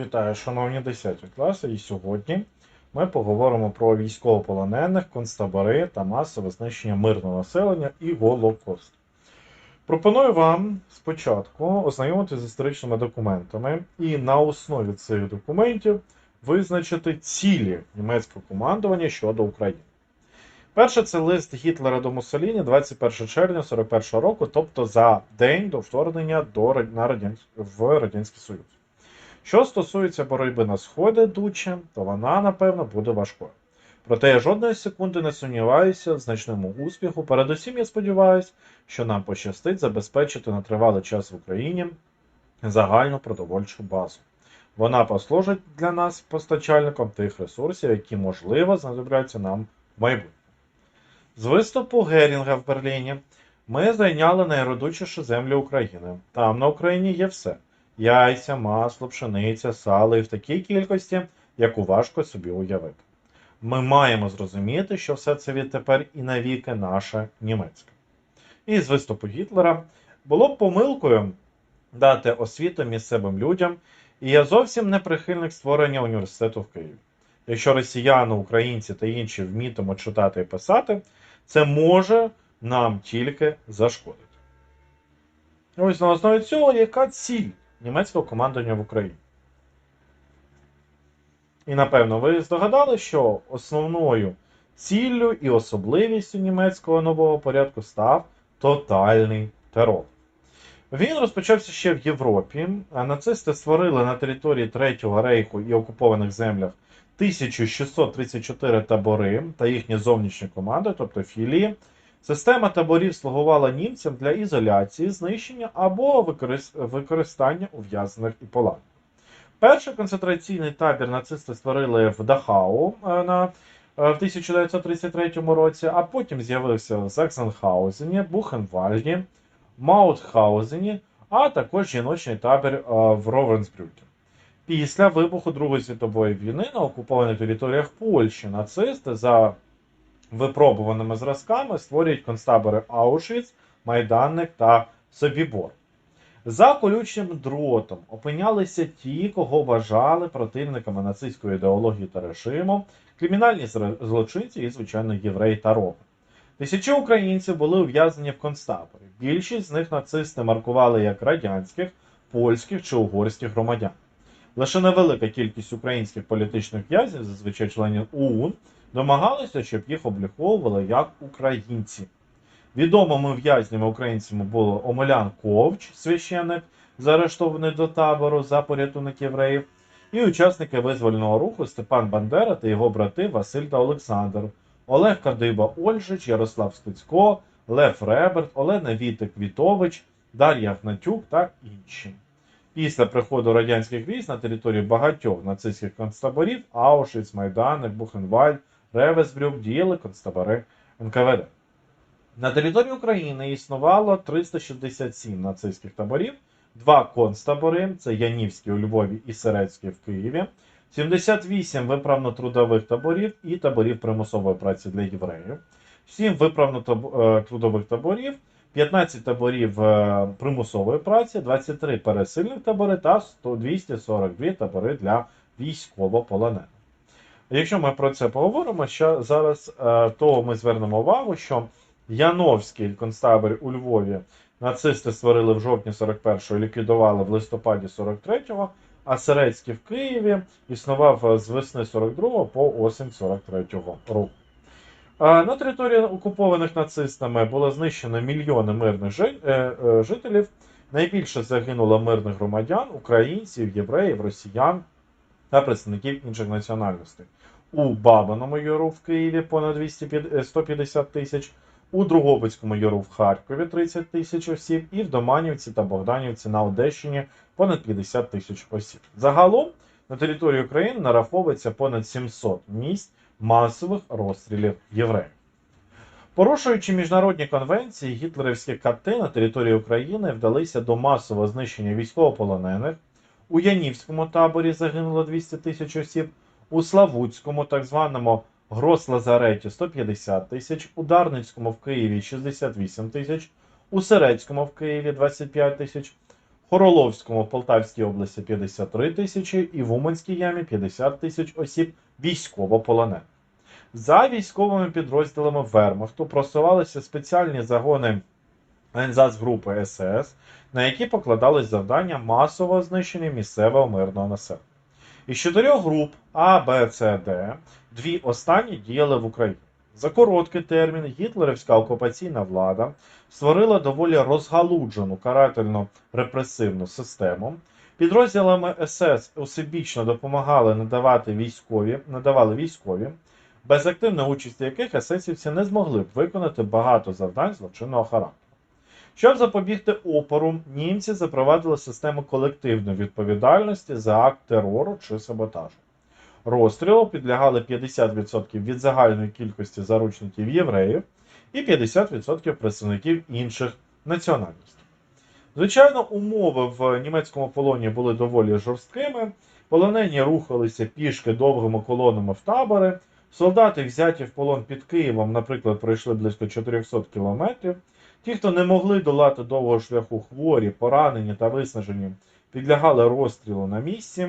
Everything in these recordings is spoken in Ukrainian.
Вітаю, шановні 10 класи, і сьогодні ми поговоримо про військовополонених, концтабори та масове знищення мирного населення і Голокост. Пропоную вам спочатку ознайомитися з історичними документами і на основі цих документів визначити цілі німецького командування щодо України. Перше це лист Гітлера до Муссоліні 21 червня 41 року, тобто за день до вторгнення до, на Радянсь- в Радянський Союз. Що стосується боротьби на сході Дуче, то вона, напевно, буде важкою. Проте я жодної секунди не сумніваюся в значному успіху. Передусім, я сподіваюся, що нам пощастить забезпечити на тривалий час в Україні загальну продовольчу базу. Вона послужить для нас постачальником тих ресурсів, які, можливо, знадобляться нам в майбутньому. З виступу Герінга в Берліні ми зайняли найродучіші землі України. Там на Україні є все: яйця, масло, пшениця, сало і в такій кількості, яку важко собі уявити. Ми маємо зрозуміти, що все це відтепер і навіки наше німецьке. І з виступу Гітлера було б помилкою дати освіту місцевим людям, і я зовсім не прихильник створення університету в Києві. Якщо росіяни, українці та інші вмітимуть читати і писати, це може нам тільки зашкодити. Ось на основі цього, яка ціль німецького командування в Україні? І напевно ви здогадали, що основною ціллю і особливістю німецького нового порядку став тотальний терор. Він розпочався ще в Європі, а нацисти створили на території Третього рейху і окупованих землях 1634 табори та їхні зовнішні команди, тобто філії. Система таборів слугувала німцям для ізоляції, знищення або використання ув'язнених і полонених. Перший концентраційний табір нацисти створили в Дахау е, на, е, в 1933 році, а потім з'явився в Заксенхаузені, Бухенвальді, Маутхаузені, а також жіночий табір е, в Ровенсбрюкі. Після вибуху Другої світової війни на окупованих територіях Польщі нацисти за випробуваними зразками створюють концтабори Аушвіц, Майданник та Собібор. За колючим дротом опинялися ті, кого вважали противниками нацистської ідеології та режиму, кримінальні злочинці і, звичайно, євреї та роми. Тисячі українців були ув'язнені в концтаборі. Більшість з них нацисти маркували як радянських, польських чи угорських громадян. Лише невелика кількість українських політичних в'язнів, зазвичай членів ОУН, домагалися, щоб їх обліковували як українці. Відомими в'язнями українцями були Омелян Ковч, священник, заарештований до табору за порятунок євреїв, і учасники визвольного руху Степан Бандера та його брати Василь та Олександр, Олег Кадиба Ольжич, Ярослав Стецько, Лев Реберт, Олена Вітик Вітович, Дар'я Гнатюк та інші. Після приходу радянських військ на території багатьох нацистських концтаборів Аушвіц, Майданик, Бухенвальд, Ревесбрюк діяли концтабори НКВД. На території України існувало 367 нацистських таборів, два концтабори це Янівський у Львові і Серецький в Києві, 78 виправно-трудових таборів і таборів примусової праці для євреїв, 7 виправно-трудових таборів, 15 таборів е, примусової праці, 23 пересильних табори та 100 242 табори для військовополонених. Якщо ми про це поговоримо, що зараз е, то ми звернемо увагу, що Яновський концтабір у Львові нацисти створили в жовтні 41-го ліквідували в листопаді 43-го, а Серецький в Києві існував е, з весни 42-го по осінь 43-го року. Е, На території окупованих нацистами було знищено мільйони мирних е, е, жителів. Найбільше загинуло мирних громадян, українців, євреїв, росіян та представників інших національностей. У Бабиному Яру в Києві понад 200 е, 150 тисяч, у Другобицькому Яру в Харкові 30 тисяч осіб, і в Доманівці та Богданівці на Одещині понад 50 тисяч осіб. Загалом на території України нараховується понад 700 місць масових розстрілів євреїв. Порушуючи міжнародні конвенції, гітлерівські кати на території України вдалися до масового знищення військовополонених. У Янівському таборі загинуло 200 тисяч осіб, у Славутському, так званому Грос-Лазареті 150 тисяч, у Дарницькому в Києві 68 тисяч, у Серецькому в Києві 25 тисяч, Хороловському в Полтавській області 53 тисячі і в Уманській ямі 50 тисяч осіб військовополонених. За військовими підрозділами Вермахту просувалися спеціальні загони групи СС, на які покладались завдання масового знищення місцевого мирного населення. Із чотирьох груп А, Б, С, Д, дві останні діяли в Україні. За короткий термін гітлерівська окупаційна влада створила доволі розгалуджену карательно-репресивну систему. Підрозділами СС усебічно допомагали надавати військові, надавали військові, без активної участі яких есесівці не змогли б виконати багато завдань злочинного характеру. Щоб запобігти опору, німці запровадили систему колективної відповідальності за акт терору чи саботажу. Розстрілу підлягали 50% від загальної кількості заручників євреїв і 50% представників інших національностей. Звичайно, умови в німецькому полоні були доволі жорсткими. Полонені рухалися пішки довгими колонами в табори. Солдати, взяті в полон під Києвом, наприклад, пройшли близько 400 кілометрів. Ті, хто не могли долати довгого шляху хворі, поранені та виснажені, підлягали розстрілу на місці.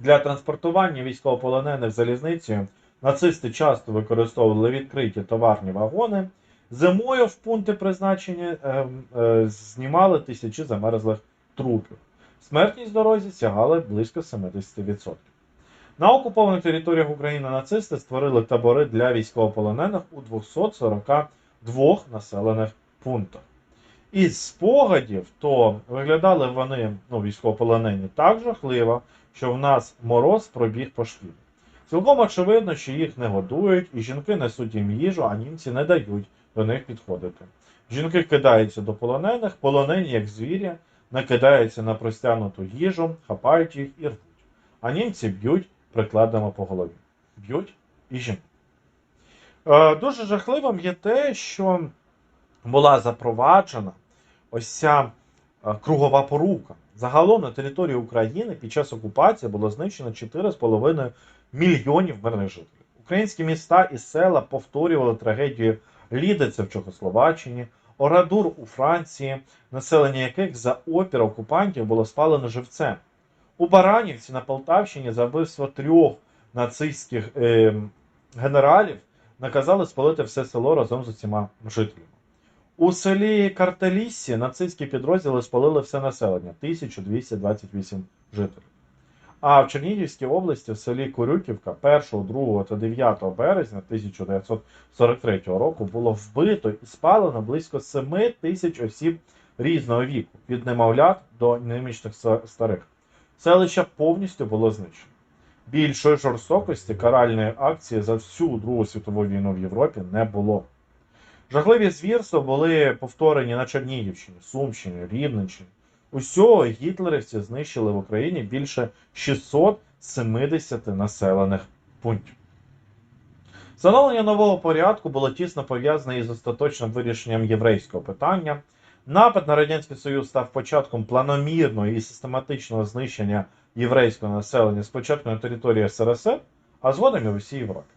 Для транспортування військовополонених залізницею нацисти часто використовували відкриті товарні вагони. Зимою в пункти призначення е, е, знімали тисячі замерзлих трупів. Смертність дорозі сягала близько 70%. На окупованих територіях України нацисти створили табори для військовополонених у 242 населених пунктах. Із спогадів, то виглядали вони, ну, військовополонені, так жахливо, що в нас мороз пробіг по шкірі. Цілком очевидно, що їх не годують, і жінки несуть їм їжу, а німці не дають до них підходити. Жінки кидаються до полонених, полонені, як звірі, накидаються на простягнуту їжу, хапають їх і рвуть. А німці б'ють прикладами по голові. Б'ють і жінок. Е, дуже жахливим є те, що була запроваджена ось ця е, кругова порука. Загалом на території України під час окупації було знищено 4,5 мільйонів мирних жителів. Українські міста і села повторювали трагедію Лідиця в Чехословаччині, Орадур у Франції, населення яких за опір окупантів було спалено живцем. У Баранівці на Полтавщині за вбивство трьох нацистських е, генералів наказали спалити все село разом з усіма жителями. У селі Картеліссі нацистські підрозділи спалили все населення 1228 жителів. А в Чернігівській області в селі Курюківка 1, 2 та 9 березня 1943 року було вбито і спалено близько 7 тисяч осіб різного віку, від немовлят до немічних старих. Селище повністю було знищено. Більшої жорстокості каральної акції за всю Другу світову війну в Європі не було. Жахливі звірства були повторені на Чернігівщині, Сумщині, Рівненщині. Усього гітлерівці знищили в Україні більше 670 населених пунктів. Встановлення нового порядку було тісно пов'язане із остаточним вирішенням єврейського питання. Напад на Радянський Союз став початком планомірного і систематичного знищення єврейського населення спочатку на території СРСР, а згодом і в усій Європі.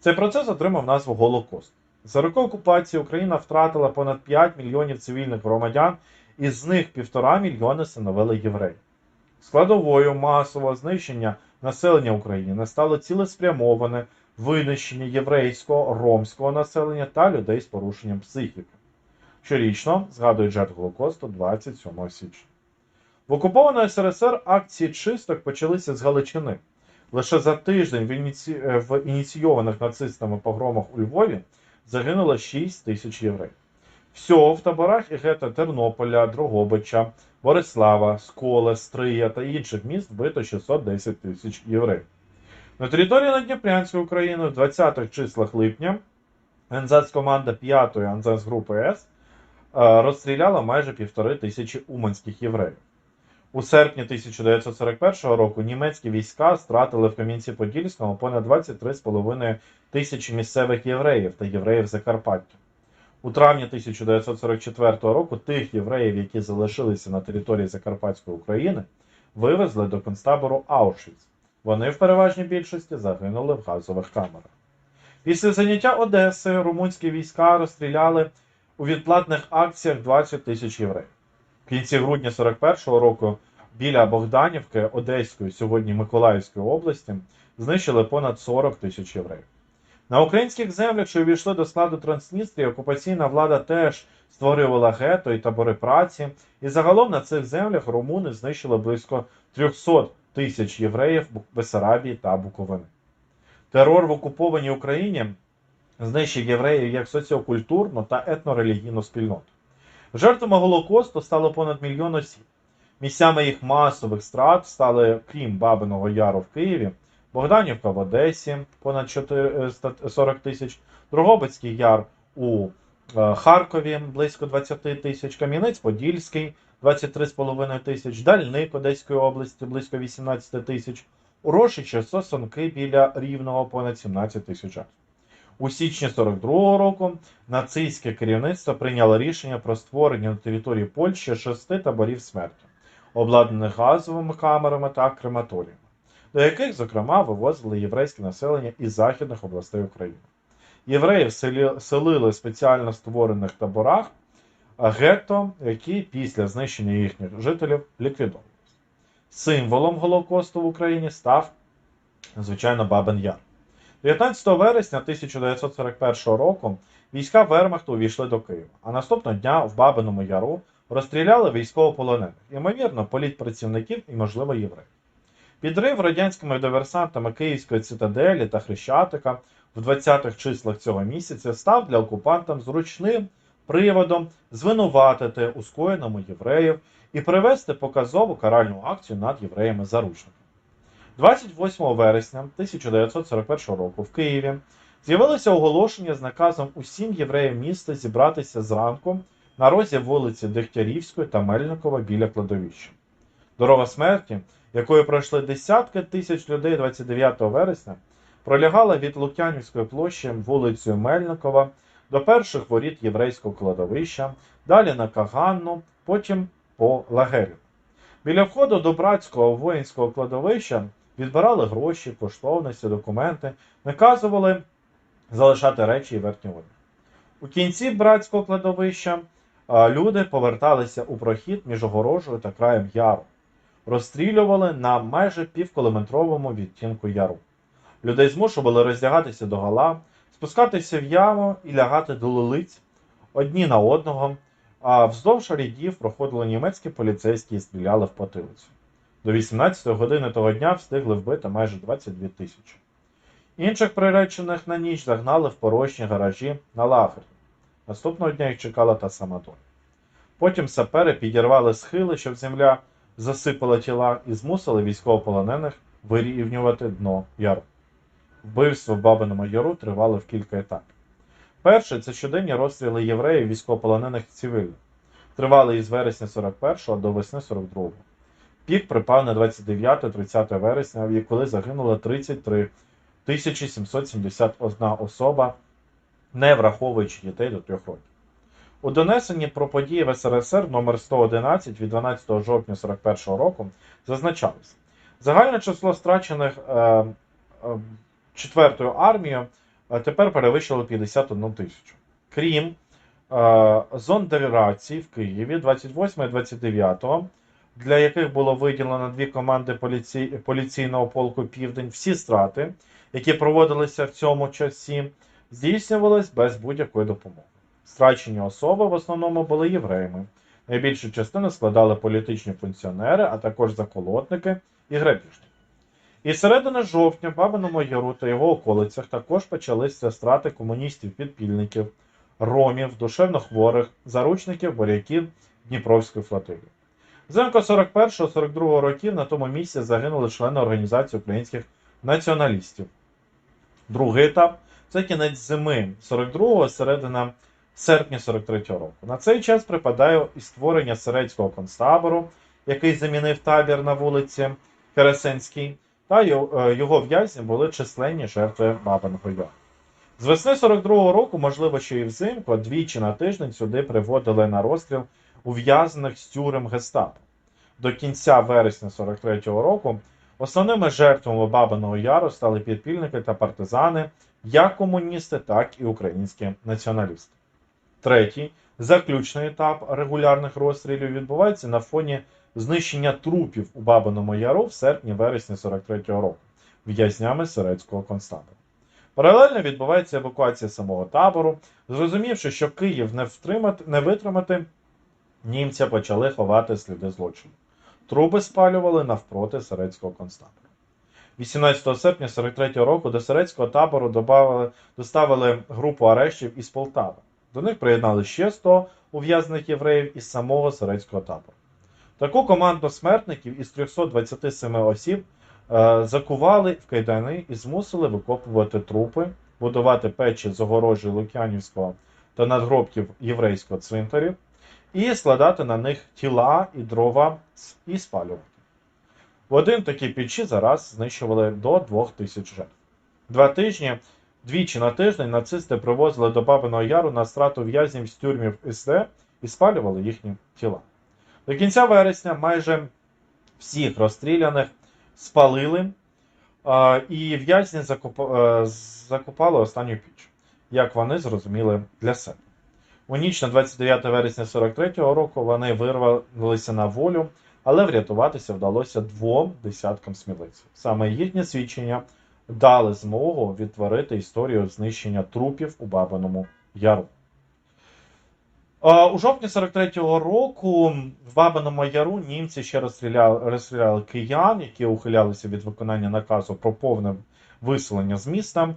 Цей процес отримав назву Голокост. За роки окупації Україна втратила понад 5 мільйонів цивільних громадян, із них півтора мільйони становили євреї. Складовою масового знищення населення України стало цілеспрямоване винищення єврейського, ромського населення та людей з порушенням психіки. Щорічно згадують жертв Голокосту 27 січня. В окупованої СРСР акції чисток почалися з Галичини. Лише за тиждень в, ініці... в ініційованих нацистами погромах у Львові загинуло 6 тисяч євреїв. Всього в таборах і гетто Тернополя, Дрогобича, Борислава, Сколе, Стрия та інших міст вбито 610 тисяч євреїв. На території Надніпрянської України в 20-х числах липня НЗС-команда 5-ї НЗС-групи С е, розстріляла майже півтори тисячі уманських євреїв. У серпні 1941 року німецькі війська стратили в Кам'янці-Подільському понад 23,5 тисячі місцевих євреїв та євреїв Закарпаття. У травні 1944 року тих євреїв, які залишилися на території Закарпатської України, вивезли до концтабору Аушвіц. Вони в переважній більшості загинули в газових камерах. Після заняття Одеси румунські війська розстріляли у відплатних акціях 20 тисяч євреїв. В кінці грудня 41-го року біля Богданівки Одеської, сьогодні Миколаївської області, знищили понад 40 тисяч євреїв. На українських землях, що увійшли до складу Трансністрії, окупаційна влада теж створювала гетто і табори праці. І загалом на цих землях румуни знищили близько 300 тисяч євреїв Бесарабії та Буковини. Терор в окупованій Україні знищив євреїв як соціокультурну та етнорелігійну спільноту. Жертвами Голокосту стало понад мільйон осіб. Місцями їх масових страт стали, крім Бабиного Яру в Києві, Богданівка в Одесі понад 40 тисяч, Дрогобицький яр у е, Харкові близько 20 тисяч, Кам'янець-Подільський 23,5 тисяч, Дальник Одеської області близько 18 тисяч, Урошичі Сосонки біля Рівного понад 17 тисяч. У січні 42-го року нацистське керівництво прийняло рішення про створення на території Польщі шести таборів смерті, обладнаних газовими камерами та крематоріями, до яких, зокрема, вивозили єврейське населення із західних областей України. Євреїв селили в спеціально створених таборах гетто, які після знищення їхніх жителів ліквідовувалися. Символом Голокосту в Україні став, звичайно, Бабин Яр. 19 вересня 1941 року війська Вермахту увійшли до Києва, а наступного дня в Бабиному Яру розстріляли військовополонених, ймовірно, політпрацівників і, можливо, євреїв. Підрив радянськими диверсантами Київської цитаделі та Хрещатика в 20-х числах цього місяця став для окупантам зручним приводом звинуватити у скоєному євреїв і привести показову каральну акцію над євреями-заручниками. 28 вересня 1941 року в Києві з'явилося оголошення з наказом усім євреям міста зібратися зранку на розі вулиці Дегтярівської та Мельникова біля кладовища. Дорога смерті, якою пройшли десятки тисяч людей 29 вересня, пролягала від Лук'янівської площі вулицею Мельникова до перших воріт єврейського кладовища, далі на Каганну, потім по Лагерю. Біля входу до братського воїнського кладовища відбирали гроші, коштовності, документи, наказували залишати речі і верхній одяг. У кінці братського кладовища люди поверталися у прохід між огорожею та краєм яру, розстрілювали на майже півкілометровому відтінку яру. Людей змушували роздягатися до гала, спускатися в яму і лягати до лилиць одні на одного, а вздовж рядів проходили німецькі поліцейські і стріляли в потилицю. До 18 години того дня встигли вбити майже 22 тисячі. Інших приречених на ніч загнали в порожні гаражі на лагері. Наступного дня їх чекала та сама доля. Потім сапери підірвали схили, щоб земля засипала тіла, і змусили військовополонених вирівнювати дно яру. Вбивство в Бабиному Яру тривало в кілька етапів. Перше це щоденні розстріли євреїв військовополонених цивільних. Тривали із вересня 41 до весни 42-го. Пік припав на 29-30 вересня, коли загинуло 33 771 особа, не враховуючи дітей до 3 років. У донесенні про події в СРСР номер 111 від 12 жовтня 41 року зазначалось, загальне число страчених е, е, четвертою армією е, тепер перевищило 51 тисячу. Крім е, зон девірації в Києві 28 і 29, для яких було виділено дві команди поліцій, поліційного полку Південь, всі страти, які проводилися в цьому часі, здійснювались без будь-якої допомоги. Страчені особи в основному були євреями. Найбільшу частину складали політичні функціонери, а також заколотники і грабіжники. І середини жовтня Бабиному Яру та його околицях також почалися страти комуністів-підпільників, ромів, душевнохворих, заручників, буряків Дніпровської флотилії. Взимку 41-42 років на тому місці загинули члени Організації українських націоналістів. Другий етап це кінець зими 42-го, середина серпня 43-го року. На цей час припадає і створення Середського концтабору, який замінив табір на вулиці Кересенській, та його- е, в'язні були численні жертви Бабиного Яру. З весни 42-го року, можливо, ще і взимку, двічі на тиждень сюди приводили на розстріл ув'язнених з тюрем гестапо. До кінця вересня 43-го року основними жертвами Бабиного Яру стали підпільники та партизани, як комуністи, так і українські націоналісти. Третій, Заключний етап регулярних розстрілів відбувається на фоні знищення трупів у Бабиному Яру в серпні-вересні 43-го року в'язнями Сирецького концтабору. Паралельно відбувається евакуація самого табору. Зрозумівши, що Київ не, втримати, не витримати, німці почали ховати сліди злочину. Труби спалювали навпроти Сирецького концтабору. 18 серпня 43-го року до Сирецького табору добавили, доставили групу арештів із Полтави. До них приєднали ще 100 ув'язнених євреїв із самого Сирецького табору. Таку команду смертників із 327 осіб е, закували в кайдани і змусили викопувати трупи, будувати печі з огорожі Лук'янівського та надгробків єврейського цвинтарів, і складати на них тіла і дрова і спалювати. В один такій печі зараз знищували до 2000 жертв. Два тижні, двічі на тиждень нацисти привозили до Бабиного Яру на страту в'язнів з тюрмів СД і спалювали їхні тіла. До кінця вересня майже всіх розстріляних спалили, і в'язні е, закопали останню піч, як вони зрозуміли для себе. У ніч на 29 вересня 43-го року вони вирвалися на волю, але врятуватися вдалося двом десяткам сміливців. Саме їхнє свідчення дали змогу відтворити історію знищення трупів у Бабиному Яру. У жовтні 43-го року в Бабиному Яру німці ще розстріляли, розстріляли киян, які ухилялися від виконання наказу про повне виселення з міста.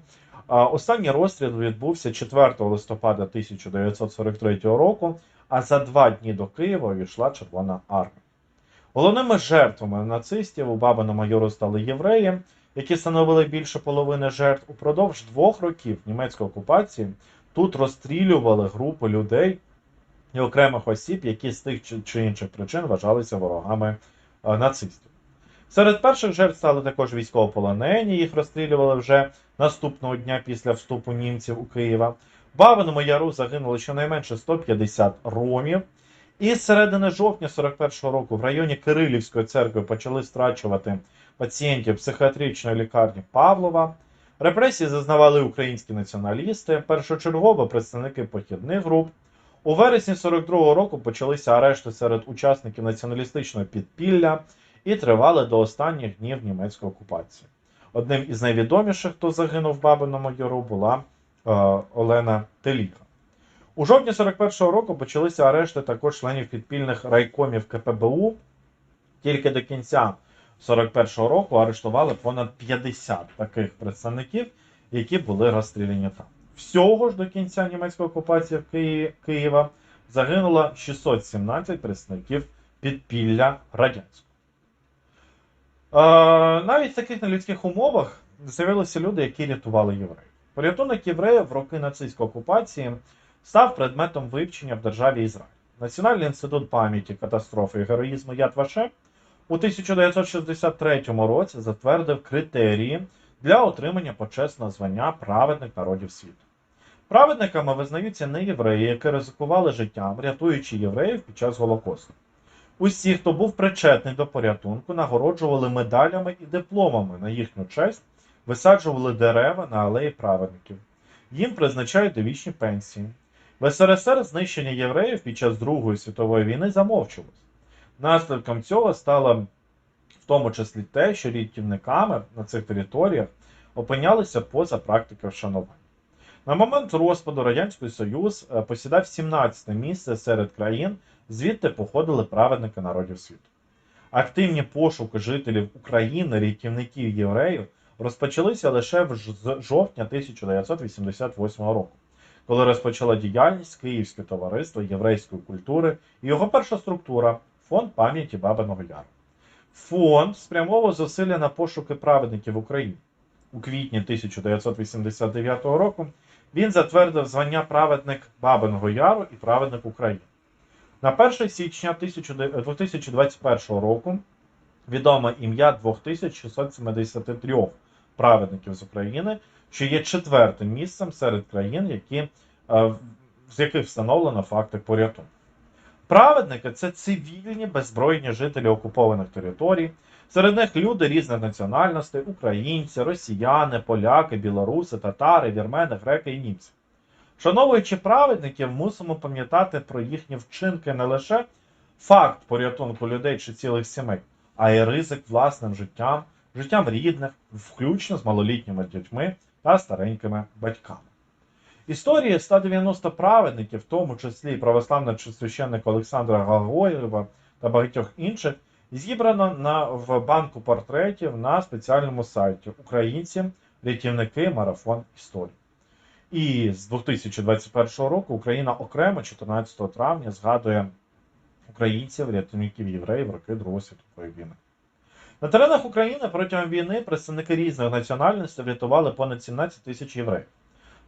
Останній розстріл відбувся 4 листопада 1943 року, а за два дні до Києва увійшла Червона армія. Головними жертвами нацистів у Бабиному Яру стали євреї, які становили більше половини жертв упродовж двох років німецької окупації. Тут розстрілювали групи людей і окремих осіб, які з тих чи- інших причин вважалися ворогами е, нацистів. Серед перших жертв стали також військовополонені, їх розстрілювали вже наступного дня після вступу німців у Києва. В Бабиному Яру загинуло щонайменше 150 ромів. І з середини жовтня 41-го року в районі Кирилівської церкви почали страчувати пацієнтів психіатричної лікарні Павлова. Репресії зазнавали українські націоналісти, першочергово представники похідних груп. У вересні 42-го року почалися арешти серед учасників націоналістичного підпілля і тривали до останніх днів німецької окупації. Одним із найвідоміших, хто загинув в Бабиному Яру, була е, Олена Теліка. У жовтні 41-го року почалися арешти також членів підпільних райкомів КПБУ. Тільки до кінця 41-го року арештували понад 50 таких представників, які були розстріляні там. Всього ж до кінця німецької окупації в Києві, Києва загинуло 617 представників підпілля радянського. Е, навіть в таких нелюдських умовах з'явилися люди, які рятували євреїв. Порятунок євреїв в роки нацистської окупації став предметом вивчення в державі Ізраїль. Національний інститут пам'яті катастрофи і героїзму Яд Вашем у 1963 році затвердив критерії для отримання почесного звання праведник народів світу. Праведниками визнаються не євреї, які ризикували життям, рятуючи євреїв під час Голокосту. Усі, хто був причетний до порятунку, нагороджували медалями і дипломами на їхню честь, висаджували дерева на алеї праведників. Їм призначають довічні пенсії. В СРСР знищення євреїв під час Другої світової війни замовчувалось. Наслідком цього стало в тому числі те, що рятівниками на цих територіях опинялися поза практикою вшанування. На момент розпаду Радянський Союз е, посідав 17 місце серед країн, звідти походили праведники народів світу. Активні пошуки жителів України, рятівників євреїв, розпочалися лише в жовтня 1988 року, коли розпочала діяльність Київське товариство єврейської культури і його перша структура Фонд пам'яті Бабиного Яру. Фонд спрямовував зусилля на пошуки праведників в Україні. У квітні 1989 року він затвердив звання праведник Бабиного Яру і праведник України. На 1 січня 2021 року відоме ім'я 2673 праведників з України, що є четвертим місцем серед країн, які, е, з яких встановлено факти порятунку. Праведники це цивільні беззбройні жителі окупованих територій. Серед них люди різних національностей: українці, росіяни, поляки, білоруси, татари, вірмени, греки і німці. Вшановуючи праведників, мусимо пам'ятати про їхні вчинки не лише факт порятунку людей чи цілих сімей, а й ризик власним життям, життям рідних, включно з малолітніми дітьми та старенькими батьками. Історії 190 праведників, в тому числі православного священника Олександра Гагоєва та багатьох інших, зібрано на, в банку портретів на спеціальному сайті Українці, рятівники, марафон історії. І з 2021 року Україна окремо 14 травня згадує українців, рятівників євреїв роки Другої світової війни. На теренах України протягом війни представники різних національностей врятували понад 17 тисяч євреїв.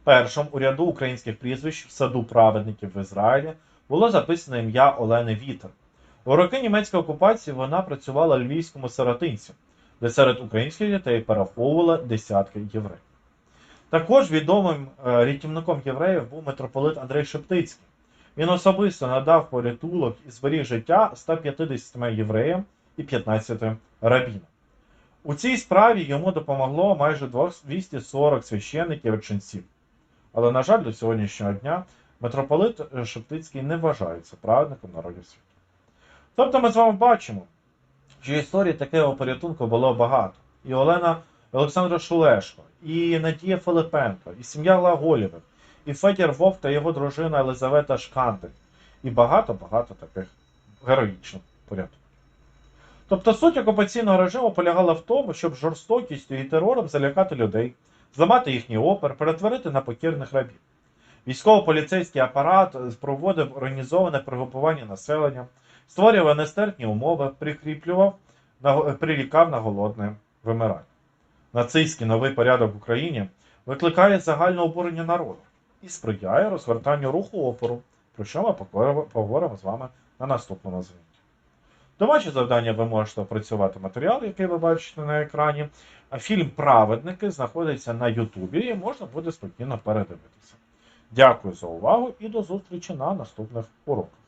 Першим у ряду українських прізвищ в саду праведників в Ізраїлі було записано ім'я Олени Вітер. У роки німецької окупації вона працювала львівському сиротинці, де серед українських дітей переховувала десятки євреїв. Також відомим е, рятівником євреїв був митрополит Андрей Шептицький. Він особисто надав порятунок і зберіг життя 150 євреям і 15 рабінам. У цій справі йому допомогло майже 240 священиків і ченців. Але, на жаль, до сьогоднішнього дня митрополит Шептицький не вважається праведником народів світу. Тобто ми з вами бачимо, що історій такого порятунку було багато. І Олена Олександра Шулешко, і Надія Филипенко, і сім'я Глаголєвих, і Федір Вовк та його дружина Елизавета Шкандель, і багато-багато таких героїчних порятунків. Тобто суть окупаційного режиму полягала в тому, щоб жорстокістю і терором залякати людей, зламати їхній опер, перетворити на покірних рабів. Військово-поліцейський апарат проводив організоване пригрупування населення, створював нестерпні умови, прикріплював, прирікав на голодне вимирання. Нацистський новий порядок в Україні викликає загальне обурення народу і сприяє розгортанню руху опору, про що ми поговоримо- з вами на наступному занятті. Домашнє завдання ви можете опрацювати матеріал, який ви бачите на екрані. Фільм Праведники знаходиться на Ютубі і можна буде спокійно передивитися. Дякую за увагу і до зустрічі на наступних уроках.